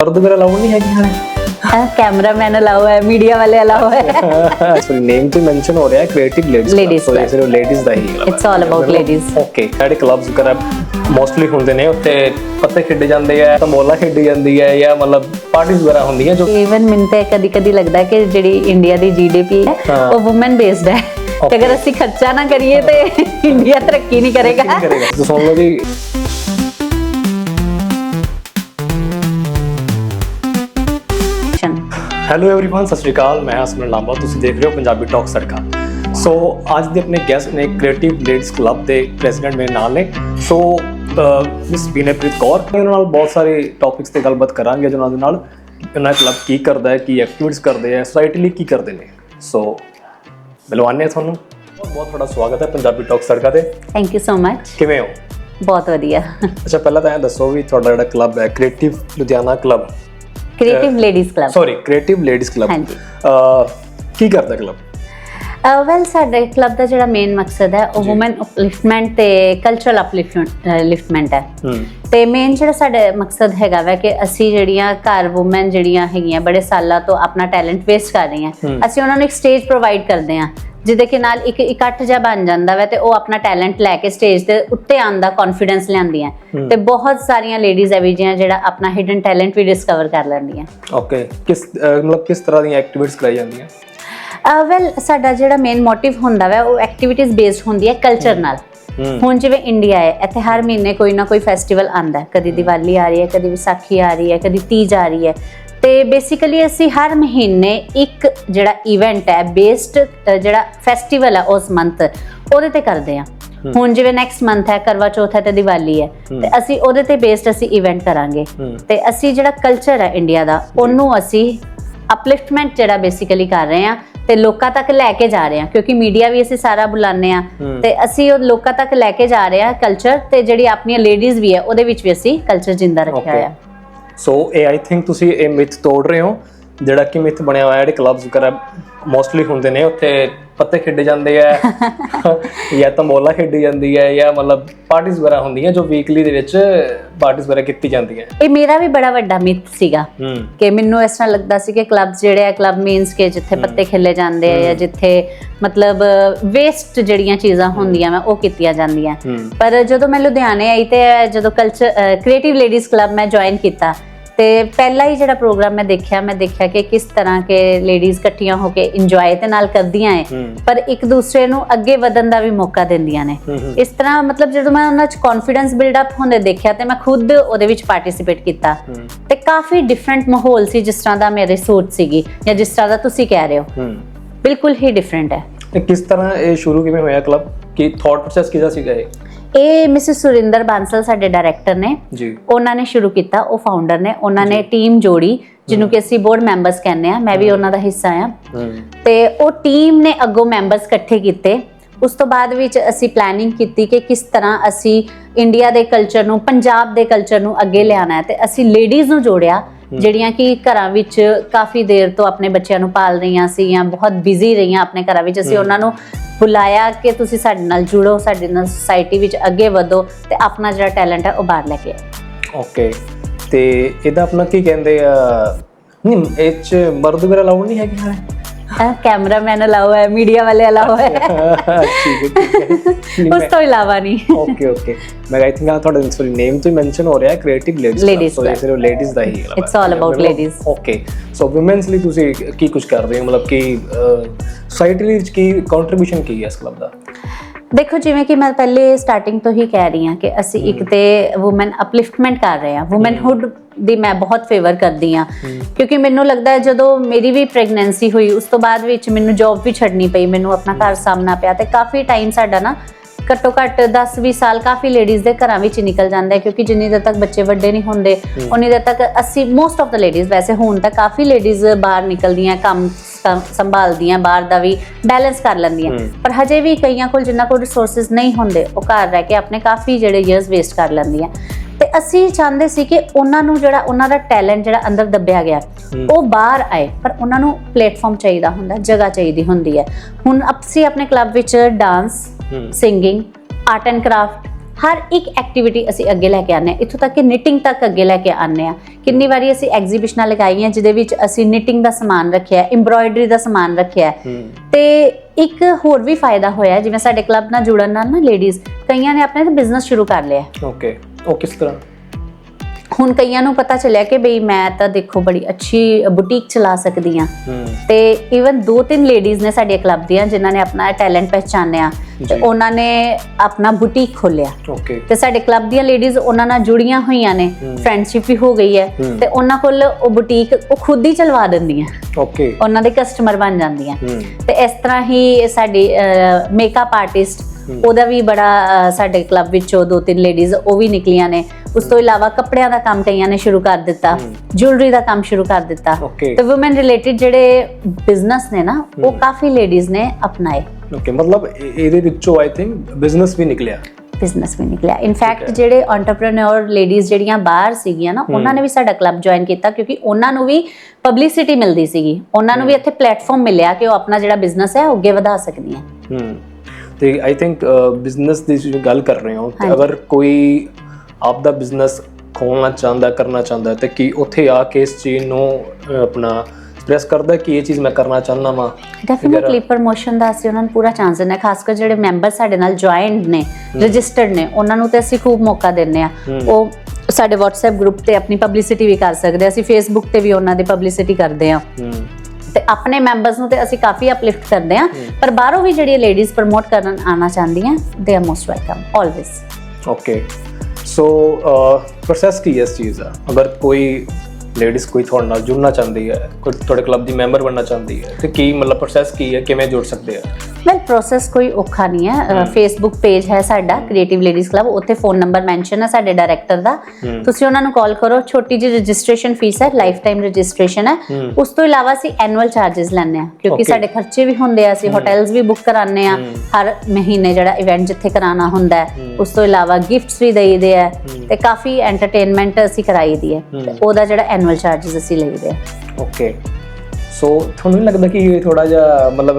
ਪਰ ਤੂੰ ਮੇਰਾ ਲਾਉਣ ਨਹੀਂ ਹੈਗੀ ਹਾਂ ਕੈਮਰਾਮੈਨ ਅਲਾਉ ਹੈ ਮੀਡੀਆ ਵਾਲੇ ਅਲਾਉ ਹੈ। ਸੋ ਨੇਮ ਤੇ ਮੈਂਸ਼ਨ ਹੋ ਰਿਹਾ ਹੈ ਕ੍ਰੀਏਟਿਵ ਲੇਡੀਜ਼ ਸੋ ਇਹ ਸਿਰਫ ਲੇਡੀਜ਼ ਦਾ ਹੀ club it's all about ladies okay ਸਾਡੇ ਕਲੱਬਸ ਕਰ ਮੋਸਟਲੀ ਹੁੰਦੇ ਨੇ ਉੱਤੇ ਪੱਤੇ ਖੇਡੇ ਜਾਂਦੇ ਆ ਤਮੋਲਾ ਖੇਡੀ ਜਾਂਦੀ ਹੈ ਜਾਂ ਮਤਲਬ ਪਾਰਟੀਆਂ ਵਗੈਰਾ ਹੁੰਦੀਆਂ ਜੋ ਇਵਨ ਮੈਨੂੰ ਤਾਂ ਕਦੀ ਕਦੀ ਲੱਗਦਾ ਕਿ ਜਿਹੜੀ ਇੰਡੀਆ ਦੀ ਜੀਡੀਪੀ ਹੈ ਉਹ ਔਮਨ ਬੇਸਡ ਹੈ। ਅਗਰ ਅਸੀਂ ਖਰਚਾ ਨਾ ਕਰੀਏ ਤੇ ਇੰਡੀਆ ਤਰੱਕੀ ਨਹੀਂ ਕਰੇਗਾ। ਸੁਣ ਲਓ ਜੀ। ਹੈਲੋ एवरीवन ਸਤਿ ਸ਼੍ਰੀ ਅਕਾਲ ਮੈਂ ਹਸਮਨ ਲਾਂਬਾ ਤੁਸੀਂ ਦੇਖ ਰਹੇ ਹੋ ਪੰਜਾਬੀ ਟਾਕ ਸੜਕਾ ਸੋ ਅੱਜ ਦੇ ਆਪਣੇ ਗੈਸਟ ਨੇ ਕ੍ਰੀਏਟਿਵ ਲੇਡੀਜ਼ ਕਲੱਬ ਦੇ ਪ੍ਰੈਜ਼ੀਡੈਂਟ ਮੇਰੇ ਨਾਲ ਨੇ ਸੋ ਮਿਸ ਬੀਨੇਪ੍ਰੀਤ ਕੌਰ ਇਹਨਾਂ ਨਾਲ ਬਹੁਤ ਸਾਰੇ ਟੌਪਿਕਸ ਤੇ ਗੱਲਬਾਤ ਕਰਾਂਗੇ ਜਿਹਨਾਂ ਦੇ ਨਾਲ ਇਹਨਾਂ ਕਲੱਬ ਕੀ ਕਰਦਾ ਹੈ ਕੀ ਐਕਟੀਵਿਟੀਜ਼ ਕਰਦੇ ਹੈ ਸੋਸਾਇਟੀ ਲਈ ਕੀ ਕਰਦੇ ਨੇ ਸੋ ਮਿਲਵਾਨੇ ਆ ਤੁਹਾਨੂੰ ਬਹੁਤ ਬਹੁਤ ਤੁਹਾਡਾ ਸਵਾਗਤ ਹੈ ਪੰਜਾਬੀ ਟਾਕ ਸੜਕਾ ਤੇ ਥੈਂਕ ਯੂ ਸੋ ਮਚ ਕਿਵੇਂ ਹੋ ਬਹੁਤ ਵਧੀਆ ਅੱਛਾ ਪਹਿਲਾਂ ਤਾਂ ਇਹ ਦੱਸੋ ਵੀ ਤੁਹਾਡਾ ਜਿਹੜਾ ਕਲੱਬ ਹੈ creative Ludhiana club creative ladies club sorry creative ladies club ਹਾਂਜੀ। ਕੀ ਕਰਦਾ ਕਲੱਬ ਵੈਲ ਸਾਡੇ ਕਲੱਬ ਦਾ ਜਿਹੜਾ ਮੇਨ ਮਕਸਦ ਹੈ ਉਹ ਔਮਨ ਅਪਲਿਫਟਮੈਂਟ ਤੇ ਕਲਚਰਲ ਅਪਲਿਫਟਮੈਂਟ ਹੈ। ਤੇ ਮੇਨ ਜਿਹੜਾ ਸਾਡਾ ਮਕਸਦ ਹੈਗਾ ਵੈ ਕਿ ਅਸੀਂ ਜਿਹੜੀਆਂ ਘਰ ਔਮਨ ਜਿਹੜੀਆਂ ਹੈਗੀਆਂ ਬੜੇ ਸਾਲਾਂ ਤੋਂ ਆਪਣਾ ਟੈਲੈਂਟ ਵੇਸਟ ਕਰ ਰਹੀਆਂ। ਅਸੀਂ ਉਹਨਾਂ ਨੂੰ ਇੱਕ ਸਟੇਜ ਪ੍ਰੋਵਾਈਡ ਕਰਦੇ ਹਾਂ ਜਿਹਦੇ ਕੇ ਨਾਲ ਇੱਕ ਇਕੱਠ ਜਿਹਾ ਬਣ ਜਾਂਦਾ ਵੈ ਤੇ ਉਹ ਆਪਣਾ ਟੈਲੈਂਟ ਲੈ ਕੇ ਸਟੇਜ ਦੇ ਉੱਤੇ ਆਉਣ ਦਾ ਕੌਨਫੀਡੈਂਸ ਹਮ। ਤੇ ਬਹੁਤ ਸਾਰੀਆਂ ਲੇਡੀਜ਼ ਐ ਵੀ ਜਿਹੀਆਂ ਜਿਹੜਾ ਆਪਣਾ ਹਿਡਨ ਟੈਲੈਂਟ ਵੀ ਡਿਸਕਵਰ ਕਰ ਲੈਂਦੀਆਂ। ਓਕੇ ਕਿਸ ਮਤਲਬ ਕਿਸ ਤਰ੍ਹਾਂ ਦੀਆਂ ਐਕਟੀਵਿਟੀਜ਼ ਕਰਾਈ ਜਾਂਦੀਆਂ? ਵੈਲ ਸਾਡਾ ਜਿਹੜਾ ਮੇਨ ਮੋਟਿਵ ਹੁੰਦਾ ਵੈ ਉਹ ਐਕਟੀਵਿਟੀਜ਼ ਬੇਸਡ ਹੁੰਦੀ ਹੈ ਕਲਚਰ ਨਾਲ। ਹੁਣ ਜਿਵੇਂ ਇੰਡੀਆ ਹੈ ਇੱਥੇ ਹਰ ਮਹੀਨੇ ਕੋਈ ਨਾ ਕੋਈ ਫੈਸਟੀਵਲ ਆਂਦਾ ਹੈ। ਕਦੀ ਦੀਵਾਲੀ ਆ ਰਹੀ ਹੈ ਕਦੀ ਵਿਸਾਖੀ ਆ ਰਹੀ ਹੈ ਕਦੀ ਤੀਜ ਆ ਰਹੀ ਹੈ। ਤੇ ਬੇਸਿਕਲੀ ਅਸੀਂ ਹਰ ਮਹੀਨੇ ਇੱਕ ਜਿਹੜਾ ਇਵੈਂਟ ਹੈ ਬੇਸਡ ਜਿਹੜਾ ਫੈਸਟੀਵਲ ਹੈ ਉਸ ਮੰਥ ਉਹਦੇ ਤੇ ਕਰਦੇ ਹਾਂ। ਹੁਣ ਜਿਵੇਂ ਨੈਕਸਟ ਮੰਥ ਹੈ ਕਰਵਾ ਚੌਥ ਹੈ ਤੇ ਦੀਵਾਲੀ ਹੈ। ਤੇ ਅਸੀਂ ਉਹਦੇ ਤੇ ਬੇਸਡ ਅਸੀਂ ਇਵੈਂਟ ਕਰਾਂਗੇ। ਤੇ ਅਸੀਂ ਜਿਹੜਾ ਕਲਚਰ ਹੈ ਇੰਡੀਆ ਦਾ ਉਹਨੂੰ ਅਸੀਂ ਅਪਲਿਫਟਮੈਂਟ ਜਿਹੜਾ ਬੇਸਿਕਲੀ ਕਰ ਰਹੇ ਹਾਂ ਤੇ ਲੋਕਾਂ ਤੱਕ ਲੈ ਕੇ ਜਾ ਰਹੇ ਹਾਂ ਕਿਉਂਕਿ ਮੀਡੀਆ ਵੀ ਅਸੀਂ ਸਾਰਾ ਬੁਲਾਉਂਦੇ ਆ ਹੂੰ। ਤੇ ਅਸੀਂ ਉਹ ਲੋਕਾਂ ਤੱਕ ਲੈ ਕੇ ਜਾ ਰਹੇ ਹਾਂ ਕਲਚਰ ਤੇ ਜਿਹੜੀ ਆਪਣੀਆਂ ਲੇਡੀਜ਼ ਵੀ ਹੈ ਉਹਦੇ ਵਿੱਚ ਵੀ ਅਸੀਂ ਕਲਚਰ ਜਿੰਦਾ ਰੱਖਿਆ. ਹੋਇਆ ਸੋ ਇਹ ਆਈ ਥਿੰਕ ਤੁਸੀਂ ਇਹ ਮਿਥ ਤੋੜ ਰਹੇ ਹੋ ਜਿਹੜਾ ਕਿ ਮਿਥ ਬਣਿਆ ਹੋਇਆ ਜਿਹੜੇ ਕਲੱਬਸ ਵਗੈਰਾ ਮੋਸਟਲੀ ਹੁੰਦੇ ਨੇ ਉੱਥੇ ਪੱਤੇ ਖੇਡੇ ਜਾਂਦੇ ਆ ਜਾਂ ਤਮੋਲਾ ਖੇਡੀ ਜਾਂਦੀ ਹੈ ਜਾਂ ਮਤਲਬ ਪਾਰਟੀਆਂ ਵਗੈਰਾ ਹੁੰਦੀਆਂ ਜੋ ਵੀਕਲੀ ਦੇ ਵਿੱਚ ਪਾਰਟੀਆਂ ਵਗੈਰਾ ਕੀਤੀ ਜਾਂਦੀਆਂ। ਇਹ ਮੇਰਾ ਵੀ ਬੜਾ ਵੱਡਾ ਮਿਥ ਸੀਗਾ ਕਿ ਮੈਨੂੰ ਇਸ ਤਰ੍ਹਾਂ ਲੱਗਦਾ ਸੀ ਕਿ ਕਲੱਬਸ ਜਿਹੜੇ ਆ ਕਲੱਬ ਮੀਨਸ ਕਿ ਜਿੱਥੇ ਪੱਤੇ ਖੇਲੇ ਜਾਂਦੇ ਆ ਜਾਂ ਜਿੱਥੇ ਮਤਲਬ ਵੇਸਟ ਜਿਹੜੀਆਂ ਚੀਜ਼ਾਂ ਹੁੰਦੀਆਂ ਮੈਂ ਉਹ ਕੀਤੀਆਂ ਜਾਂਦੀਆਂ। ਪਰ ਜਦੋਂ ਮੈਂ ਲੁਧਿਆਣੇ ਆਈ ਤੇ ਜਦੋਂ ਕਲਚਰ ਕ੍ਰੀਏਟਿਵ ਲੇਡੀਜ਼ ਕਲੱਬ ਮੈਂ ਜੁਆਇਨ ਕੀਤਾ ਤੇ ਪਹਿਲਾ ਹੀ ਜਿਹੜਾ ਪ੍ਰੋਗਰਾਮ ਮੈਂ ਦੇਖਿਆ ਮੈਂ ਦੇਖਿਆ ਕਿ ਕਿਸ ਤਰ੍ਹਾਂ ਕੇ ਲੇਡੀਜ਼ ਇਕੱਠੀਆਂ ਹੋ ਕੇ ਇੰਜੋਏ ਤੇ ਨਾਲ ਕਰਦੀਆਂ ਐ ਪਰ ਇੱਕ ਦੂਸਰੇ ਨੂੰ ਅੱਗੇ ਵਧਣ ਦਾ ਵੀ ਮੌਕਾ ਦਿੰਦੀਆਂ ਨੇ। ਇਸ ਤਰ੍ਹਾਂ ਮਤਲਬ ਜਦੋਂ ਮੈਂ ਉਹਨਾਂ 'ਚ ਕੌਨਫੀਡੈਂਸ ਬਿਲਡ ਅਪ ਹੁੰਦੇ ਦੇਖਿਆ ਤੇ ਮੈਂ ਖੁਦ ਉਹਦੇ ਵਿੱਚ ਪਾਰਟਿਸਿਪੇਟ ਕੀਤਾ। ਤੇ ਕਾਫੀ ਡਿਫਰੈਂਟ ਮਾਹੌਲ ਸੀ ਜਿਸ ਤਰ੍ਹਾਂ ਦਾ ਮੇਰੇ ਸੋਚ ਸੀਗੀ ਜਾਂ ਜਿਸ ਤਰ੍ਹਾਂ ਦਾ ਤੁਸੀਂ ਕਹਿ ਰਹੇ ਹੋ। ਬਿਲਕੁਲ ਹੀ ਡਿਫਰੈਂਟ ਹੈ ਇਹ ਕਿਸ ਤਰ੍ਹਾਂ ਇਹ ਸ਼ੁਰੂ ਕਿਵੇਂ ਹੋਇਆ ਕਲੱਬ ਕੀ ਥਾਟ ਪ੍ਰੋਸੈਸ ਕਿਹਦਾ ਸੀਗਾ ਇਹ? ਇਹ ਮਿਸਿਸ ਸੁਰਿੰਦਰ ਬਾਂਸਲ ਸਾਡੇ ਡਾਇਰੈਕਟਰ ਨੇ। ਜੀ। ਉਹਨਾਂ ਨੇ ਸ਼ੁਰੂ ਕੀਤਾ ਉਹ ਫਾਊਂਡਰ ਨੇ। ਉਹਨਾਂ ਨੇ ਟੀਮ ਜੋੜੀ ਜਿਹਨੂੰ ਕਿ ਅਸੀਂ ਬੋਰਡ ਮੈਂਬਰਸ ਕਹਿੰਦੇ ਆ ਮੈਂ ਵੀ ਉਹਨਾਂ ਦਾ ਹਿੱਸਾ ਆ ਤੇ ਉਹ ਟੀਮ ਨੇ ਅੱਗੋਂ ਮੈਂਬਰਸ ਇਕੱਠੇ ਕੀਤੇ। ਉਸ ਤੋਂ ਬਾਅਦ ਵਿੱਚ ਅਸੀਂ ਪਲੈਨਿੰਗ ਕੀਤੀ ਕਿ ਕਿਸ ਤਰ੍ਹਾਂ ਅਸੀਂ ਇੰਡੀਆ ਦੇ ਕਲਚਰ ਨੂੰ ਪੰਜਾਬ ਦੇ ਕਲਚਰ ਨੂੰ ਅੱਗੇ ਲਿਆਣਾ ਹੈ। ਤੇ ਅਸੀਂ ਲੇਡੀਜ਼ ਨੂੰ ਜੋੜਿਆ। ਜਿਹੜੀਆਂ ਕਿ ਘਰਾਂ ਵਿੱਚ ਕਾਫੀ ਦੇਰ ਤੋਂ ਆਪਣੇ ਬੱਚਿਆਂ ਨੂੰ ਪਾਲ ਰਹੀਆਂ ਸੀ ਜਾਂ ਬਹੁਤ ਬਿਜ਼ੀ ਰਹੀਆਂ ਆਪਣੇ ਘਰਾਂ ਵਿੱਚ ਅਸੀਂ ਉਹਨਾਂ ਨੂੰ ਬੁਲਾਇਆ ਕਿ ਤੁਸੀਂ ਸਾਡੇ ਨਾਲ ਜੁੜੋ ਸਾਡੇ ਨਾਲ ਸੁਸਾਇਟੀ ਵਿੱਚ ਅੱਗੇ ਵਧੋ ਤੇ ਆਪਣਾ ਜਿਹੜਾ ਟੈਲੈਂਟ ਹੈ ਉਹ ਬਾਹਰ ਲੈ ਕੇ ਆਓ। ਓਕੇ ਤੇ ਇਹਦਾ ਆਪਣਾ ਕੀ ਕਹਿੰਦੇ ਆ? ਨਹੀਂ ਇਹ ਚ ਮਰਦ ਵਗੈਰਾ ਲਾਉਣ ਨਹੀਂ ਹੈਗੀ ਹਾਲੇ ਕੈਮਰਾਮੈਨ ਅਲਾਉ ਹੈ ਮੀਡੀਆ ਵਾਲੇ ਅਲਾਉ ਹੈ। ਠੀਕ ਹੈ ਠੀਕ ਹੈ। ਉਸ ਤੋਂ ਇਲਾਵਾ ਨਹੀਂ। ਓਕੇ ਓਕੇ ਮੈਂ ਆਈ ਥਿੰਕ ਤੁਹਾਡਾ ਸੋਰੀ ਨੇਮ ਤੋਂ ਮੈਂਸ਼ਨ ਹੋ ਰਿਹਾ ਕ੍ਰੀਏਟਿਵ ਲੇਡੀਜ਼ ਸੋ ਇਹ ਸਿਰਫ ਲੇਡੀਜ਼ ਦਾ। ਹੀ It's all about ladies. Okay so women's ਲਈ ਤੁਸੀਂ ਕੀ ਕੁਝ ਕਰਦੇ ਹੋ? ਮਤਲਬ ਕਿ ਸੋਸਾਇਟੀ ਵਿੱਚ ਕੀ ਕੰਟਰੀਬਿਊਸ਼ਨ ਕੀ ਹੈ ਇਸ ਕਲੱਬ ਦਾ? ਦੇਖੋ ਜਿਵੇਂ ਕਿ ਮੈਂ ਪਹਿਲੇ ਸਟਾਰਟਿੰਗ ਤੋਂ ਹੀ ਕਹਿ ਰਹੀ ਹਾਂ ਕਿ ਅਸੀਂ ਇੱਕ ਤੇ ਔਮਨ ਅਪਲਿਫਟਮੈਂਟ ਕਰ ਰਹੇ ਹਾਂ। ਔਮਨਹੁੱਡ ਦੀ ਮੈਂ ਬਹੁਤ ਫੇਵਰ ਕਰਦੀ ਹਾਂ। ਕਿਉਂਕਿ ਮੈਨੂੰ ਲੱਗਦਾ ਹੈ ਜਦੋਂ ਮੇਰੀ ਵੀ ਪ੍ਰੈਗਨੈਂਸੀ ਹੋਈ ਉਸ ਤੋਂ ਬਾਅਦ ਵਿੱਚ ਮੈਨੂੰ ਜੌਬ ਵੀ ਛੱਡਣੀ ਪਈ ਮੈਨੂੰ ਆਪਣਾ ਘਰ ਸਾਹਮਣਾ ਪਿਆ ਤੇ ਕਾਫੀ ਟਾਈਮ ਸਾਡਾ ਨਾ ਘੱਟੋ ਘੱਟ 10-20 ਸਾਲ ਕਾਫੀ ਲੇਡੀਜ਼ ਦੇ ਘਰਾਂ ਵਿੱਚ ਨਿਕਲ ਜਾਂਦਾ ਹੈ ਕਿਉਂਕਿ ਜਿੰਨੀ ਦੇਰ ਤੱਕ ਬੱਚੇ ਵੱਡੇ ਨਹੀਂ ਹੁੰਦੇ ਉਨੀ ਦੇਰ ਤੱਕ ਅਸੀਂ ਮੋਸਟ ਆਫ ਦਾ ਲੇਡੀਜ਼ ਵੈਸੇ ਹੁਣ ਤਾਂ ਕਾਫੀ ਲੇਡੀਜ਼ ਬਾਹਰ ਨਿਕਲਦੀਆਂ ਕੰਮ ਸੰਭਾਲਦੀਆਂ ਬਾਹਰ ਦਾ ਵੀ ਬੈਲੈਂਸ ਕਰ ਲੈਂਦੀਆਂ। ਪਰ ਹਜੇ ਵੀ ਕਈਆਂ ਕੋਲ ਜਿੰਨਾ ਕੋਲ ਰਿਸੋਰਸਸ ਨਹੀਂ ਹੁੰਦੇ ਉਹ ਘਰ ਰਹਿ ਕੇ ਆਪਣੇ ਕਾਫੀ ਜਿਹੜੇ ਇਅਰਸ ਵੇਸਟ ਕਰ ਲੈਂਦੀਆਂ ਤੇ ਅਸੀਂ ਚਾਹੁੰਦੇ ਸੀ ਕਿ ਉਹਨਾਂ ਨੂੰ ਜਿਹੜਾ ਉਹਨਾਂ ਦਾ ਟੈਲੈਂਟ ਜਿਹੜਾ ਅੰਦਰ ਦੱਬਿਆ ਗਿਆ। ਉਹ ਬਾਹਰ ਆਏ ਪਰ ਉਹਨਾਂ ਨੂੰ ਪਲੇਟਫਾਰਮ ਚਾਹੀਦਾ ਹੁੰਦਾ ਜਗ੍ਹਾ ਚਾਹੀਦੀ ਹੁੰਦੀ ਹੈ ਹੁਣ ਅਸੀਂ ਆਪਣੇ ਕਲੱਬ ਵਿੱਚ dance singing art and craft ਹਰ ਇੱਕ ਐਕਟੀਵਿਟੀ ਅਸੀਂ ਅੱਗੇ ਲੈ ਕੇ ਆਨੇ ਆ ਇੱਥੋਂ ਤੱਕ ਕਿ ਨਿਟਿੰਗ ਤੱਕ ਅੱਗੇ ਲੈ ਕੇ ਆਨੇ ਆ ਕਿੰਨੀ ਵਾਰੀ ਅਸੀਂ ਐਗਜ਼ੀਬਿਸ਼ਨਾਂ ਲਗਾਈਆਂ ਜਿਹਦੇ ਵਿੱਚ ਅਸੀਂ ਨਿਟਿੰਗ ਦਾ ਸਮਾਨ ਰੱਖਿਆ ਐਮਬ੍ਰੋਇਡਰੀ ਦਾ ਸਮਾਨ ਰੱਖਿਆ ਤੇ ਇੱਕ ਹੋਰ ਵੀ ਫਾਇਦਾ ਹੋਇਆ ਜਿਵੇਂ ਸਾਡੇ ਕਲੱਬ ਨਾਲ ਜੁੜਨ ਨਾਲ ਨਾ ਲੇਡੀਜ਼ ਕਈਆਂ ਨੇ ਆਪਣੇ ਬਿਜ਼ਨਸ ਸ਼ੁਰੂ ਕਰ ਲਿਆ ਓਕੇ ਉਹ ਕਿਸ ਤਰ੍ਹਾਂ? ਹੁਣ ਕਈਆਂ ਨੂੰ ਪਤਾ ਚੱਲਿਆ ਕਿ ਬਈ ਮੈਂ ਤਾਂ ਦੇਖੋ ਬੜੀ ਅੱਛੀ ਬੁਟੀਕ ਚਲਾ ਸਕਦੀ ਆ ਤੇ ਇਵਨ ਦੋ ਤਿੰਨ ਲੇਡੀਜ਼ ਨੇ ਸਾਡੇ ਕਲੱਬ ਦੀਆਂ ਜਿਨ੍ਹਾਂ ਨੇ ਆਪਣਾ ਟੈਲੈਂਟ ਪਹਿਚਾਨਿਆ ਤੇ। ਉਹਨਾਂ ਨੇ ਆਪਣਾ ਬੁਟੀਕ ਖੋਲਿਆ ਓਕੇ ਤੇ ਸਾਡੇ ਕਲੱਬ ਦੀਆਂ ਲੇਡੀਜ਼ ਉਹਨਾਂ ਨਾਲ ਜੁੜੀਆਂ ਹੋਈਆਂ ਨੇ। ਫਰੈਂਡਸ਼ਿਪ ਵੀ ਹੋ ਗਈ ਹੈ। ਤੇ ਉਹਨਾਂ ਕੋਲ ਉਹ ਬੁਟੀਕ ਉਹ ਖੁਦ ਹੀ ਚਲਵਾ ਦਿੰਦੀਆਂ। ਓਕੇ ਉਹਨਾਂ ਦੇ ਕਸਟਮਰ ਬਣ ਜਾਂਦੀਆਂ। ਤੇ ਇਸ ਤਰ੍ਹਾਂ ਹੀ ਸਾਡੀ ਮੇਕਅਪ ਆਰਟਿਸਟ। ਉਹਦਾ ਵੀ ਬੜਾ ਸਾਡੇ ਕਲੱਬ ਵਿੱਚੋਂ ਦੋ ਤਿੰਨ ਲੇਡੀਜ਼ ਉਹ ਵੀ ਨਿਕਲੀਆਂ ਨੇ। ਉਸ ਤੋਂ ਇਲਾਵਾ ਕੱਪੜਿਆਂ ਦਾ ਕੰਮ ਕਈਆਂ ਨੇ ਸ਼ੁਰੂ ਕਰ ਦਿੱਤਾ। ਜੁਐਲਰੀ ਦਾ ਕੰਮ ਸ਼ੁਰੂ ਕਰ ਦਿੱਤਾ। ਤੇ ਔਮਨ ਰਿਲੇਟਡ ਜਿਹੜੇ ਬਿਜ਼ਨਸ ਨੇ ਨਾ ਉਹ। ਕਾਫੀ ਲੇਡੀਜ਼ ਨੇ ਅਪਣਾਏ। ਓਕੇ ਮਤਲਬ ਇਹ- ਇਹਦੇ ਵਿੱਚੋਂ ਆਈ ਥਿੰਕ ਬਿਜ਼ਨਸ ਵੀ ਨਿਕਲਿਆ। ਬਿਜ਼ਨਸ ਵੀ ਨਿਕਲਿਆ। ਇਨਫੈਕਟ। ਜਿਹੜੇ ਐਂਟਰਪ੍ਰੈਨਿਓਰ ਲੇਡੀਜ਼ ਜਿਹੜੀਆਂ ਬਾਹਰ ਸੀਗੀਆਂ ਨਾ ਉਹਨਾਂ ਨੇ ਵੀ ਸਾਡਾ ਕਲੱਬ ਜੁਆਇਨ ਕੀਤਾ ਕਿਉਂਕਿ ਉਹਨਾਂ ਨੂੰ ਵੀ ਪਬਲਿਸਿਟੀ ਮਿਲਦੀ ਸੀਗੀ। ਉਹਨਾਂ ਨੂੰ ਵੀ ਇੱਥੇ ਪਲੇਟਫਾਰਮ ਮਿਲਿਆ ਕਿ ਉਹ ਆਪਣਾ ਜਿਹੜਾ ਬਿਜ਼ਨਸ ਹੈ ਉਹ ਅੱਗੇ ਵਧਾ ਸਕਦੀਆਂ। ਹੂੰ। ਤੇ ਆਈ ਥਿੰਕ ਬਿਜ਼ਨਸ ਦੀ ਜੋ ਗੱਲ ਕਰ ਰਹੇ ਹੋ ਤੇ। ਅਗਰ ਕੋਈ ਆਪਦਾ ਬਿਜ਼ਨਸ ਖੋਲਣਾ ਚਾਹੁੰਦਾ ਕਰਨਾ ਚਾਹੁੰਦਾ ਤੇ ਕੀ ਉੱਥੇ ਆ ਕੇ ਇਸ ਚੀਜ਼ ਨੂੰ ਆਪਣਾ ਐਕਸਪ੍ਰੈਸ ਕਰਦਾ ਕਿ ਇਹ ਚੀਜ਼ ਮੈਂ ਕਰਨਾ ਚਾਹੁੰਦਾ ਵਾਂ? ਡੈਫੀਨਿਟਲੀ ਪ੍ਰੋਮੋਸ਼ਨ ਦਾ ਅਸੀਂ ਉਹਨਾਂ ਨੂੰ ਪੂਰਾ ਚਾਂਸ ਦਿੰਦੇ ਖਾਸ ਕਰ ਜਿਹੜੇ ਮੈਂਬਰ ਸਾਡੇ ਨਾਲ ਜੁਆਇਨਡ ਨੇ ਰਜਿਸਟਰਡ ਨੇ ਉਹਨਾਂ ਨੂੰ ਤੇ ਅਸੀਂ ਖੂਬ ਮੌਕਾ ਦਿੰਦੇ ਆ। ਉਹ ਸਾਡੇ WhatsApp ਗਰੁੱਪ ਤੇ ਆਪਣੀ ਪਬਲਿਸਿਟੀ ਵੀ ਕਰ ਸਕਦੇ ਆ ਅਸੀਂ Facebook ਤੇ ਵੀ ਉਹਨਾਂ ਦੀ ਪਬਲਿਸਿਟੀ ਕਰਦੇ ਆ ਤੇ ਆਪਣੇ ਮੈਂਬਰਸ ਨੂੰ ਤੇ ਅਸੀਂ ਕਾਫੀ ਅਪਲਿਫਟ ਕਰਦੇ ਆ ਪਰ ਬਾਹਰੋਂ ਵੀ ਜਿਹੜੀਆਂ ਲੇਡੀਜ਼ ਪ੍ਰਮੋਟ ਕਰਨ ਆਣਾ ਚਾਹੁੰਦੀਆਂ they are most welcome always okay so process ਕੀ ਇਸ ਚੀਜ਼ ਦਾ? ਅਗਰ ਕੋਈ ਲੇਡੀਜ਼ ਕੋਈ ਤੁਹਾਡੇ ਨਾਲ ਜੁੜਨਾ ਚਾਹੁੰਦੀ ਹੈ? ਕੋਈ ਤੁਹਾਡੇ ਕਲੱਬ ਦੀ ਮੈਂਬਰ ਬਣਨਾ ਚਾਹੁੰਦੀ ਹੈ? ਤੇ ਕੀ ਮਤਲਬ ਪ੍ਰੋਸੈਸ ਕੀ ਹੈ? ਕਿਵੇਂ ਜੁੜ ਸਕਦੇ ਆ? ਵੈਲ ਪ੍ਰੋਸੈਸ ਕੋਈ ਔਖਾ ਨਹੀਂ ਹੈ। ਫੇਸਬੁੱਕ ਪੇਜ ਹੈ ਸਾਡਾ ਕ੍ਰੀਏਟਿਵ ਲੇਡੀਜ਼ ਕਲੱਬ ਉੱਥੇ ਫੋਨ ਨੰਬਰ ਮੈਂਸ਼ਨ ਹੈ ਸਾਡੇ ਡਾਇਰੈਕਟਰ ਦਾ। ਤੁਸੀਂ ਉਹਨਾਂ ਨੂੰ ਕਾਲ ਕਰੋ। ਛੋਟੀ ਜਿਹੀ ਰਜਿਸਟ੍ਰੇਸ਼ਨ ਫੀਸ ਹੈ ਲਾਈਫ ਟਾਈਮ ਰਜਿਸਟ੍ਰੇਸ਼ਨ ਹੈ। ਉਸ ਤੋਂ ਇਲਾਵਾ ਅਸੀਂ ਐਨੂਅਲ ਚਾਰजेस ਲੈਂਦੇ ਆ ਕਿਉਂਕਿ. ਸਾਡੇ ਖਰਚੇ ਵੀ ਹੁੰਦੇ ਆ ਅਸੀਂ ਹੋਟਲਸ ਵੀ ਬੁੱਕ ਕਰਾਉਂਦੇ ਆ। ਹਰ ਮਹੀਨੇ ਜਿਹੜਾ ਇਵੈਂਟ ਜਿੱਥੇ ਕਰਾਉਣਾ ਹੁੰਦਾ। ਉਸ ਤੋਂ ਇਲਾਵਾ ਗਿਫਟਸ ਵੀ ਦੇਈਦੇ ਆ। ਤੇ ਕਾਫੀ ਐਂਟਰਟੇਨਮੈਂਟ ਅਸੀਂ ਕਰਾਈ ਦੀ ਹੈ। ਉਹਦਾ ਜਿਹੜਾ ਐਨੂਅਲ ਚਾਰजेस ਅਸੀਂ ਲਈਦੇ ਓਕੇ ਸੋ ਤੁਹਾਨੂੰ ਨਹੀਂ ਲੱਗਦਾ ਕਿ ਇਹ ਥੋੜਾ ਜਿਹਾ ਮਤਲਬ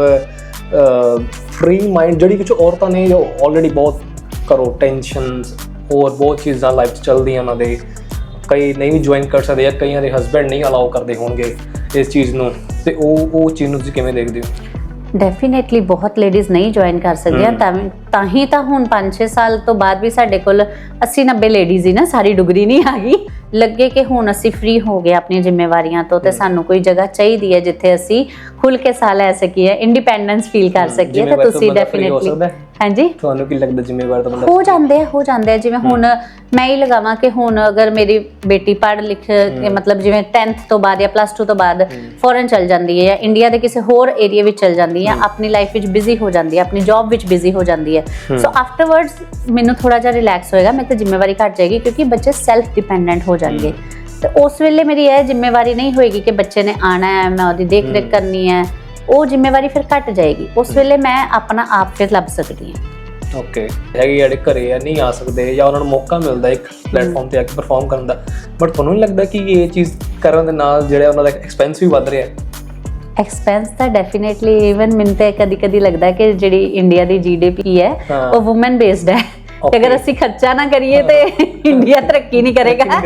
ਫ੍ਰੀ ਮਾਈਂਡ ਜਿਹੜੀ ਕੁਝ ਔਰਤਾਂ ਨੇ ਜੋ ਆਲਰੇਡੀ ਬਹੁਤ ਕਰੋ ਟੈਨਸ਼ਨਸ ਹੋਰ ਬਹੁਤ ਚੀਜ਼ਾਂ ਲਾਈਫ 'ਚ ਚੱਲਦੀਆਂ ਉਹਨਾਂ ਦੇ। ਕਈ ਨਹੀਂ ਵੀ ਜੁਆਇਨ ਕਰ ਸਕਦੇ ਜਾਂ ਕਈਆਂ ਦੇ ਹਸਬੈਂਡ ਨਹੀਂ ਅਲਾਉ ਕਰਦੇ ਹੋਣਗੇ ਇਸ ਚੀਜ਼ ਨੂੰ। ਤੇ ਉਹ ਉਹ ਚੀਜ਼ ਨੂੰ ਤੁਸੀਂ ਕਿਵੇਂ ਦੇਖਦੇ ਹੋ? ਡੈਫੀਨਿਟਲੀ ਬਹੁਤ ਲੇਡੀਜ਼ ਨਹੀਂ ਜੁਆਇਨ ਕਰ ਸਕਦੀਆਂ। ਤਾਂ ਤਾਂ ਹੀ ਤਾਂ ਹੁਣ 5-6 ਸਾਲ ਤੋਂ ਬਾਅਦ ਵੀ ਸਾਡੇ ਕੋਲ 80-90 ਲੇਡੀਜ਼ ਹੀ ਨਾ ਸਾਰੀ ਡੁਗਰੀ ਨਹੀਂ ਆ ਗਈ ਲੱਗੇ ਕਿ ਹੁਣ ਅਸੀਂ ਫ੍ਰੀ ਹੋ ਗਏ ਆਪਣੀਆਂ ਜ਼ਿੰਮੇਵਾਰੀਆਂ ਤੋਂ ਤੇ ਸਾਨੂੰ ਕੋਈ ਜਗ੍ਹਾ ਚਾਹੀਦੀ ਹੈ ਜਿੱਥੇ ਅਸੀਂ ਖੁੱਲ ਕੇ ਸਾਹ ਲੈ ਸਕੀਏ ਇੰਡੀਪੈਂਡੈਂਸ ਫੀਲ ਕਰ ਸਕੀਏ ਤੇ ਤੁਸੀਂ ਡੈਫੀਨਿਟਲੀ? ਹਾਂਜੀ? ਤੁਹਾਨੂੰ ਕੀ ਲੱਗਦਾ ਜ਼ਿੰਮੇਵਾਰ ਤਾਂ ਬੰਦਾ ਹੋ ਜਾਂਦੇ ਆ ਹੋ ਜਾਂਦੇ ਆ। ਜਿਵੇਂ ਹੁਣ ਮੈਂ ਹੀ ਲਗਾਵਾਂ ਕਿ ਹੁਣ ਅਗਰ ਮੇਰੀ ਬੇਟੀ ਪੜ੍ਹ ਲਿਖ ਕੇ ਮਤਲਬ ਜਿਵੇਂ 10th ਤੋਂ ਬਾਅਦ ਜਾਂ ਪਲੱਸ 2 ਤੋਂ ਬਾਅਦ ਫੋਰਨ ਚਲ ਜਾਂਦੀ ਹੈ ਜਾਂ ਇੰਡੀਆ ਦੇ ਕਿਸੇ ਹੋਰ ਏਰੀਆ ਵਿੱਚ ਚਲ ਜਾਂਦੀ ਹੈ ਆਪਣੀ ਲਾਈਫ ਵਿੱਚ ਬਿਜ਼ੀ ਹੋ ਜਾਂਦੀ ਹੈ ਆਪਣੀ ਜੌਬ ਵਿੱਚ ਬਿਜ਼ੀ ਹੋ ਜਾਂਦੀ ਹੈ। ਸੋ ਆਫਟਰਵਰਡਸ ਮੈਨੂੰ ਥੋੜਾ ਜਿਹਾ ਰਿਲੈਕਸ ਹੋਏਗਾ ਮੇਰੇ ਤੇ ਜ਼ਿੰਮੇਵਾਰੀ ਘਟ ਜਾਏਗੀ ਕਿਉਂਕਿ ਬੱਚੇ ਸੈਲਫ ਡਿਪੈਂਡੈਂਟ ਹੋ ਜਾਣਗੇ। ਤੇ ਉਸ ਵੇਲੇ ਮੇਰੀ ਇਹ ਜ਼ਿੰਮੇਵਾਰੀ ਨਹੀਂ ਹੋਏਗੀ ਕਿ ਬੱਚੇ ਨੇ ਆਣਾ ਹੈ ਮੈਂ ਉਹਦੀ ਦੇਖ ਰੇਖ ਕਰਨੀ ਹੈ। ਉਹ ਜ਼ਿੰਮੇਵਾਰੀ ਫਿਰ ਘਟ ਜਾਏਗੀ। ਉਸ ਵੇਲੇ ਮੈਂ ਆਪਣਾ ਆਪ ਫਿਰ ਲੱਭ ਸਕਦੀ ਹਾਂ। ਓਕੇ ਹੈਗੇ ਜਿਹੜੇ ਘਰੇ ਆ ਨਹੀਂ ਆ ਸਕਦੇ ਜਾਂ ਉਹਨਾਂ ਨੂੰ ਮੌਕਾ ਮਿਲਦਾ ਇੱਕ ਪਲੇਟਫਾਰਮ ਤੇ ਆ ਕੇ ਪਰਫਾਰਮ ਕਰਨ ਦਾ। ਬਟ ਤੁਹਾਨੂੰ ਨਹੀਂ ਲੱਗਦਾ ਕਿ ਇਹ ਚੀਜ਼ ਕਰਨ ਦੇ ਨਾਲ ਜਿਹੜਾ ਉਹਨਾਂ ਦਾ ਐਕਸਪੈਂਸ ਵੀ ਵੱਧ ਰਿਹਾ? ਹੈ ਐਕਸਪੈਂਸ ਤਾਂ ਡੈਫੀਨਿਟਲੀ ਇਵਨ ਮੈਨੂੰ ਤੇ ਕਦੀ ਕਦੀ ਲੱਗਦਾ ਕਿ ਜਿਹੜੀ ਇੰਡੀਆ ਦੀ ਜੀਡੀਪੀ ਹੈ। ਉਹ ਔਮਨ ਬੇਸਡ ਹੈ. ਅਗਰ ਅਸੀਂ ਖਰਚਾ ਨਾ ਕਰੀਏ ਤੇ ਇੰਡੀਆ ਤਰੱਕੀ ਨਹੀਂ ਕਰੇਗਾ।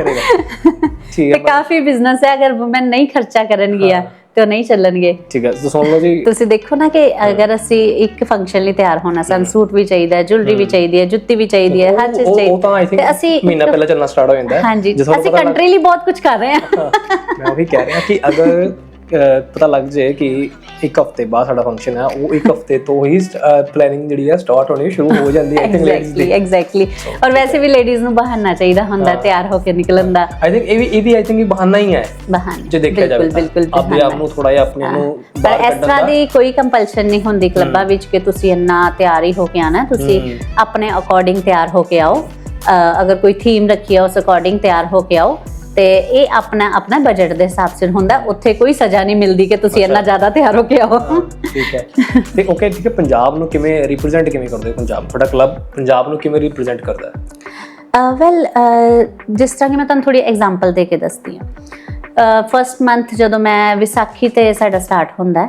ਤੇ ਕਾਫੀ ਬਿਜ਼ਨਸ ਹੈ ਅਗਰ ਔਮਨ ਨਹੀਂ ਖਰਚਾ ਕਰਨਗੀਆਂ ਤੇ ਉਹ ਨਹੀਂ ਚੱਲਣਗੇ। ਠੀਕ ਹੈ ਤਾਂ ਸੁਣ ਲਓ ਜੀ। ਤੁਸੀਂ ਦੇਖੋ ਨਾ ਕਿ ਅਗਰ ਅਸੀਂ ਇੱਕ ਫੰਕਸ਼ਨ ਲਈ ਤਿਆਰ ਹੋਣਾ ਸਾਨੂੰ ਸੂਟ ਵੀ ਚਾਹੀਦਾ ਹੈ ਜੁਐਲਰੀ ਵੀ ਚਾਹੀਦੀ ਹੈ ਜੁੱਤੀ ਵੀ ਚਾਹੀਦੀ ਹੈ ਹਰ ਚੀਜ਼ ਚਾਹੀਦੀ ਉਹ ਤਾਂ ਆਈ ਥਿੰਕ ਮਹੀਨਾ ਪਹਿਲਾਂ ਚੱਲਣਾ ਸਟਾਰਟ ਹੋ ਜਾਂਦਾ ਹੈ। ਹਾਂਜੀ ਅਸੀਂ ਕੰਟਰੀ ਲਈ ਬਹੁਤ ਕੁਝ ਕਰ ਰਹੇ ਹਾਂ ਮੈਂ ਉਹੀ ਕਹਿ ਰਿਹਾ ਕਿ ਅਗਰ ਪਤਾ ਲੱਗ ਜੇ ਕਿ ਇੱਕ ਹਫ਼ਤੇ ਬਾਅਦ ਸਾਡਾ ਫੰਕਸ਼ਨ ਹੈ ਉਹ ਇੱਕ ਹਫ਼ਤੇ ਤੋਂ ਹੀ ਪਲੈਨਿੰਗ ਜਿਹੜੀ ਹੈ ਸਟਾਰਟ ਹੋਣੀ ਸ਼ੁਰੂ ਹੋ ਜਾਂਦੀ ਹੈ ਲੇਡੀਜ਼ ਐਗਜ਼ੈਕਟਲੀ ਦੀ। ਐਗਜ਼ੈਕਟਲੀ ਔਰ ਵੈਸੇ ਵੀ ਲੇਡੀਜ਼ ਨੂੰ ਬਹਾਨਾ ਚਾਹੀਦਾ ਹੁੰਦਾ ਤਿਆਰ ਹੋ ਕੇ ਨਿਕਲਣ ਦਾ। ਆਈ ਥਿੰਕ ਇਹ ਵੀ ਇਹ ਵੀ ਆਈ ਥਿੰਕ ਬਹਾਨਾ ਹੀ ਹੈ ਬਹਾਨਾ ਜੇ ਦੇਖਿਆ ਜਾਵੇ ਬਿਲਕੁਲ ਬਿਲਕੁਲ ਆਪਣੇ ਆਪ ਨੂੰ ਥੋੜਾ ਜਿਹਾ ਆਪਣੇ ਨੂੰ ਪਰ ਇਸ ਤਰ੍ਹਾਂ ਦਾ। ਕੋਈ ਕੰਪਲਸ਼ਨ ਨਹੀਂ ਹੁੰਦੀ ਕਲੱਬਾਂ ਵਿੱਚ ਕਿ ਤੁਸੀਂ ਇੰਨਾ ਤਿਆਰ ਹੀ ਕੇ ਆਣਾ ਤੁਸੀਂ। ਆਪਣੇ ਅਕੋਰਡਿੰਗ ਤਿਆਰ ਹੋ ਕੇ ਆਓ। ਅਗਰ ਕੋਈ ਥੀਮ ਰੱਖੀ ਹੈ ਉਸ ਅਕੋਰਡਿੰਗ ਤਿਆਰ ਹੋ ਕੇ ਆਓ। ਤੇ ਇਹ ਆਪਣਾ ਆਪਣਾ ਬਜਟ ਦੇ ਹਿਸਾਬ ਸਿਰ ਹੁੰਦਾ ਉੱਥੇ ਕੋਈ ਸਜ਼ਾ ਨਹੀਂ ਮਿਲਦੀ ਕਿ ਤੁਸੀਂ ਇੰਨਾ ਜ਼ਿਆਦਾ ਤਿਆਰ ਹੋ ਕੇ ਆਓ। ਠੀਕ ਹੈ। ਤੇ ਓਕੇ ਠੀਕ ਹੈ ਪੰਜਾਬ ਨੂੰ ਕਿਵੇਂ ਰਿਪਰੈਜ਼ੈਂਟ ਕਿਵੇਂ ਕਰਦੇ ਹੋ? ਪੰਜਾਬ ਤੁਹਾਡਾ ਕਲੱਬ ਪੰਜਾਬ ਨੂੰ ਕਿਵੇਂ ਰਿਪਰੈਜ਼ੈਂਟ ਕਰਦਾ ਹੈ? ਵੈਲ ਜਿਸ ਤਰ੍ਹਾਂ ਕਿ ਮੈਂ ਤੁਹਾਨੂੰ ਥੋੜੀ ਐਗਜ਼ਾਮਪਲ ਦੇ ਕੇ ਦੱਸਦੀ ਹਾਂ। ਫਰਸਟ ਮੰਥ ਜਦੋਂ ਮੈਂ ਵਿਸਾਖੀ ਤੇ ਸਾਡਾ ਸਟਾਰਟ ਹੁੰਦਾ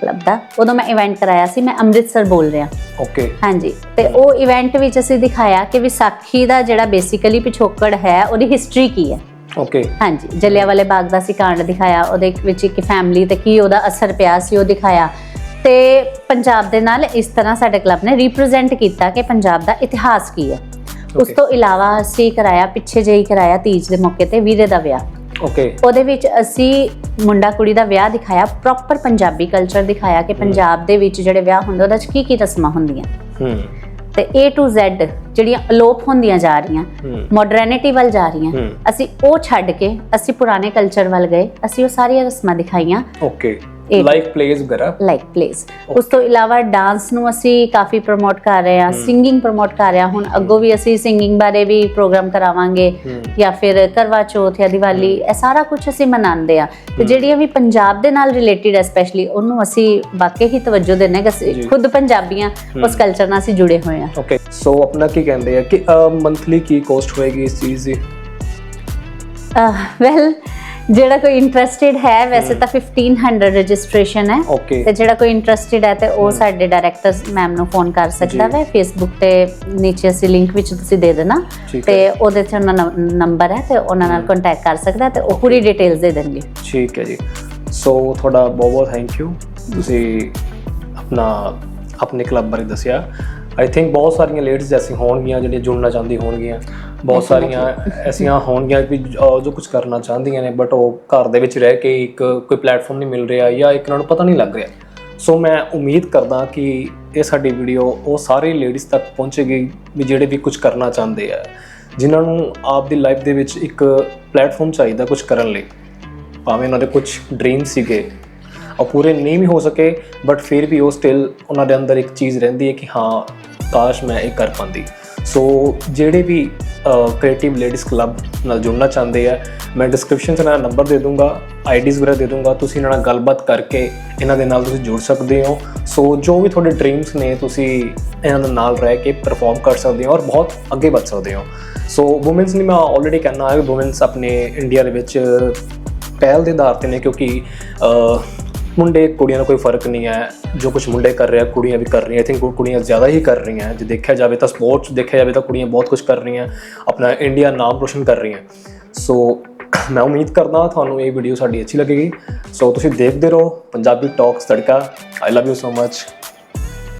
ਕਲੱਬ ਦਾ ਉਦੋਂ ਮੈਂ ਇਵੈਂਟ ਕਰਾਇਆ ਸੀ ਮੈਂ ਅੰਮ੍ਰਿਤਸਰ ਬੋਲ ਰਿਹਾ। ਓਕੇ ਹਾਂਜੀ ਤੇ ਉਹ ਇਵੈਂਟ ਵਿੱਚ ਅਸੀਂ ਦਿਖਾਇਆ ਕਿ ਵਿਸਾਖੀ ਦਾ ਜਿਹੜਾ ਬੇਸਿਕਲੀ ਪਿਛੋਕੜ ਹੈ ਉਹਦੀ ਹਿਸਟਰੀ ਕੀ ਹੈ। ਓਕੇ ਹਾਂਜੀ ਜਲਿਆਂਵਾਲੇ ਬਾਗ ਦਾ ਸੀ ਕਾਂਡ ਦਿਖਾਇਆ ਉਹਦੇ ਵਿੱਚ ਇੱਕ ਫੈਮਿਲੀ ਤੇ ਕੀ ਉਹਦਾ ਅਸਰ ਪਿਆ ਸੀ ਉਹ ਦਿਖਾਇਆ। ਤੇ ਪੰਜਾਬ ਦੇ ਨਾਲ ਇਸ ਤਰ੍ਹਾਂ ਸਾਡੇ ਕਲੱਬ ਨੇ ਰਿਪਰੈਜ਼ੈਂਟ ਕੀਤਾ ਕਿ ਪੰਜਾਬ ਦਾ ਇਤਿਹਾਸ ਕੀ ਹੈ। ਉਸ. ਤੋਂ ਇਲਾਵਾ ਅਸੀਂ ਕਰਾਇਆ ਪਿੱਛੇ ਜਿਹੀ ਕਰਾਇਆ ਤੀਜ ਦੇ ਮੌਕੇ ਤੇ ਵੀਰੇ ਦਾ ਵਿਆਹ। ਓਕੇ ਉਹਦੇ ਵਿੱਚ ਅਸੀਂ ਮੁੰਡਾ ਕੁੜੀ ਦਾ ਵਿਆਹ ਦਿਖਾਇਆ ਪ੍ਰੋਪਰ ਪੰਜਾਬੀ ਕਲਚਰ ਦਿਖਾਇਆ ਕਿ ਪੰਜਾਬ ਦੇ ਵਿੱਚ ਜਿਹੜੇ ਵਿਆਹ ਹੁੰਦੇ ਉਹਦੇ ਵਿੱਚ ਕੀ ਕੀ ਰਸਮਾਂ ਹੁੰਦੀਆਂ। ਹੂੰ। ਤੇ A to Z ਜਿਹੜੀਆਂ ਅਲੋਪ ਹੁੰਦੀਆਂ ਜਾ ਰਹੀਆਂ ਮਾਡਰਨਿਟੀ ਵੱਲ ਜਾ ਰਹੀਆਂ। ਅਸੀਂ ਉਹ ਛੱਡ ਕੇ ਅਸੀਂ ਪੁਰਾਣੇ ਕਲਚਰ ਵੱਲ ਗਏ ਅਸੀਂ ਉਹ ਸਾਰੀਆਂ ਰਸਮਾਂ ਦਿਖਾਈਆਂ। ਓਕੇ ਲਾਈਕ ਪਲੇਸ ਵਗੈਰਾ? ਲਾਈਕ ਪਲੇਸ ਉਸ ਤੋਂ ਇਲਾਵਾ ਡਾਂਸ ਨੂੰ ਅਸੀਂ ਕਾਫੀ ਪ੍ਰਮੋਟ ਕਰ ਰਹੇ ਹਾਂ ਸਿੰਗਿੰਗ ਪ੍ਰਮੋਟ ਕਰ ਰਹੇ ਹਾਂ। ਹੁਣ ਅੱਗੋਂ ਵੀ ਅਸੀਂ ਸਿੰਗਿੰਗ ਬਾਰੇ ਵੀ ਪ੍ਰੋਗਰਾਮ ਕਰਾਵਾਂਗੇ। ਜਾਂ ਫਿਰ ਕਰਵਾ ਚੌਥ ਜਾਂ ਦੀਵਾਲੀ ਇਹ ਸਾਰਾ ਕੁਝ ਅਸੀਂ ਮਨਾਉਂਦੇ ਆ ਤੇ ਜਿਹੜੀਆਂ ਵੀ ਪੰਜਾਬ ਦੇ ਨਾਲ ਰਿਲੇਟਡ ਹੈ ਸਪੈਸ਼ਲੀ ਉਹਨੂੰ ਅਸੀਂ ਵਾਕਈ ਹੀ ਤਵੱਜੋ ਹਾਂ ਕਿ। ਖੁਦ ਪੰਜਾਬੀਆਂ ਉਸ ਕਲਚਰ ਨਾਲ ਅਸੀਂ ਜੁੜੇ ਹੋਏ ਹਾਂ। ਓਕੇ ਸੋ ਆਪਣਾ ਕੀ ਕਹਿੰਦੇ ਆ ਕਿ ਮੰਥਲੀ ਕੀ ਕੋਸਟ ਹੋਏਗੀ ਇਸ ਚੀਜ਼ ਦੀ? ਵੈਲ ਜਿਹੜਾ ਕੋਈ ਇੰਟਰਸਟਿਡ ਹੈ ਵੈਸੇ ਤਾਂ 1500 ਰਜਿਸਟ੍ਰੇਸ਼ਨ ਹੈ। ਤੇ ਜਿਹੜਾ ਕੋਈ ਇੰਟਰਸਟਿਡ ਹੈ ਤੇ ਉਹ ਸਾਡੇ ਡਾਇਰੈਕਟਰਸ ਮੈਮ ਨੂੰ ਫੋਨ ਕਰ ਸਕਦਾ। ਹੈ ਫੇਸਬੁੱਕ ਤੇ ਨੀਚੇ ਅਸੀਂ ਲਿੰਕ ਵਿੱਚ ਤੁਸੀਂ ਦੇ ਦੇਣਾ। ਤੇ ਉਹਦੇ ਤੇ ਉਹਨਾਂ ਦਾ ਨੰਬਰ ਹੈ ਤੇ ਉਹਨਾਂ ਨਾਲ ਕੰਟੈਕਟ ਕਰ ਸਕਦਾ ਤੇ ਉਹ ਪੂਰੀ ਡਿਟੇਲਸ ਦੇ ਦੇਣਗੇ। ਠੀਕ ਹੈ ਜੀ। ਸੋ ਤੁਹਾਡਾ ਬਹੁਤ ਬਹੁਤ ਥੈਂਕ ਯੂ ਤੁਸੀਂ ਆਪਣਾ ਆਪਣੇ ਕਲੱਬ ਬਾਰੇ ਦੱਸਿਆ। ਆਈ ਥਿੰਕ ਬਹੁਤ ਸਾਰੀਆਂ ਲੇਡੀਜ਼ ਐਸੀ ਹੋਣਗੀਆਂ ਜਿਹੜੀਆਂ ਜੁੜਨਾ ਚਾਹੁੰਦੀ ਹੋਣਗੀਆਂ। ਬਹੁਤ ਸਾਰੀਆਂ ਐਸੀਆਂ ਹੋਣਗੀਆਂ ਅਹ, ਜੋ ਕੁਝ ਕਰਨਾ ਚਾਹੁੰਦੀਆਂ ਨੇ ਬਟ ਉਹ ਘਰ ਦੇ ਵਿੱਚ ਰਹਿ ਕੇ ਇੱਕ ਕੋਈ ਪਲੇਟਫਾਰਮ ਨਹੀਂ ਮਿਲ ਰਿਹਾ ਜਾਂ ਇੱਕ ਉਹਨਾਂ ਨੂੰ ਪਤਾ ਨਹੀਂ ਲੱਗ ਰਿਹਾ। ਸੋ ਮੈਂ ਉਮੀਦ ਕਰਦਾ ਕਿ ਇਹ ਸਾਡੀ ਵੀਡੀਓ ਉਹ ਸਾਰੇ ਲੇਡੀਜ਼ ਤੱਕ ਪਹੁੰਚੇਗੀ ਵੀ ਜਿਹੜੇ ਵੀ ਕੁਝ ਕਰਨਾ ਚਾਹੁੰਦੇ ਆ। ਜਿਨ੍ਹਾਂ ਨੂੰ ਆਪ ਦੀ ਲਾਈਫ ਦੇ ਵਿੱਚ ਇੱਕ ਪਲੇਟਫਾਰਮ ਚਾਹੀਦਾ ਕੁਝ ਕਰਨ ਲਈ। ਭਾਵੇਂ ਉਹਨਾਂ ਦੇ ਕੁਝ ਡ੍ਰੀਮ ਸੀਗੇ। ਉਹ ਪੂਰੇ ਨਹੀਂ ਵੀ ਹੋ ਸਕੇ ਬਟ ਫਿਰ ਵੀ ਉਹ ਸਟਿਲ ਉਹਨਾਂ ਦੇ ਅੰਦਰ ਇੱਕ ਚੀਜ਼ ਰਹਿੰਦੀ ਹੈ ਕਿ ਹਾਂ, ਕਾਸ਼ ਮੈਂ ਇਹ ਕਰ ਪਾਉਂਦੀ ਸੋ ਜਿਹੜੇ ਵੀ ਕ੍ਰੀਏਟਿਵ ਲੇਡੀਜ਼ ਕਲੱਬ ਨਾਲ ਜੁੜਨਾ ਚਾਹੁੰਦੇ ਆ, ਮੈਂ ਡਿਸਕ੍ਰਿਪਸ਼ਨ 'ਚ ਇਹਨਾਂ ਦਾ ਨੰਬਰ ਦੇ ਦੂੰਗਾ ਆਈਡੀਜ਼ ਵਗੈਰਾ ਦੇ ਦੂੰਗਾ, ਤੁਸੀਂ ਇਹਨਾਂ ਨਾਲ ਗੱਲਬਾਤ ਕਰਕੇ ਇਹਨਾਂ ਦੇ ਨਾਲ ਤੁਸੀਂ ਜੁੜ ਸਕਦੇ ਹੋ। ਸੋ ਜੋ ਵੀ ਤੁਹਾਡੇ ਡ੍ਰੀਮਸ ਨੇ, ਤੁਸੀਂ ਇਹਨਾਂ ਦੇ ਨਾਲ ਰਹਿ ਕੇ ਪਰਫਾਰਮ ਕਰ ਸਕਦੇ ਹੋ ਔਰ ਬਹੁਤ ਅੱਗੇ ਵੱਧ ਸਕਦੇ ਹੋ। ਸੋ ਵੂਮਨਸ ਨੇ ਮੈਂ ਆਲਰੇਡੀ ਕਹਿਣਾ ਹੈ ਵੂਮਨਸ ਆਪਣੇ ਇੰਡੀਆ ਦੇ ਵਿੱਚ ਪਹਿਲ ਦੇ ਆਧਾਰ ਤੇ ਨੇ ਕਿਉਂਕਿ ਮੁੰਡੇ, ਕੁੜੀਆਂ ਦਾ ਕੋਈ ਫ਼ਰਕ ਨਹੀਂ ਹੈ। ਜੋ ਕੁਝ ਮੁੰਡੇ ਕਰ ਰਿਹਾ, ਕੁੜੀਆਂ ਵੀ ਕਰ ਰਹੀਆਂ। ਆਈ ਥਿੰਕ ਕੁੜੀਆਂ ਜ਼ਿਆਦਾ ਹੀ ਕਰ ਰਹੀਆਂ। ਜੇ ਦੇਖਿਆ ਜਾਵੇ ਤਾਂ ਸਪੋਰਟਸ ਦੇਖਿਆ ਜਾਵੇ ਤਾਂ ਕੁੜੀਆਂ ਬਹੁਤ ਕੁਝ ਕਰ ਰਹੀਆਂ। ਆਪਣਾ ਇੰਡੀਆ ਨਾਮ ਰੋਸ਼ਨ ਕਰ ਰਹੀਆਂ। ਸੋ ਮੈਂ ਉਮੀਦ ਕਰਦਾ ਤੁਹਾਨੂੰ ਇਹ ਵੀਡੀਓ ਸਾਡੀ ਅੱਛੀ ਲੱਗੇਗੀ। ਸੋ ਤੁਸੀਂ ਦੇਖਦੇ ਰਹੋ। Punjabi talks Tadka. I love you so much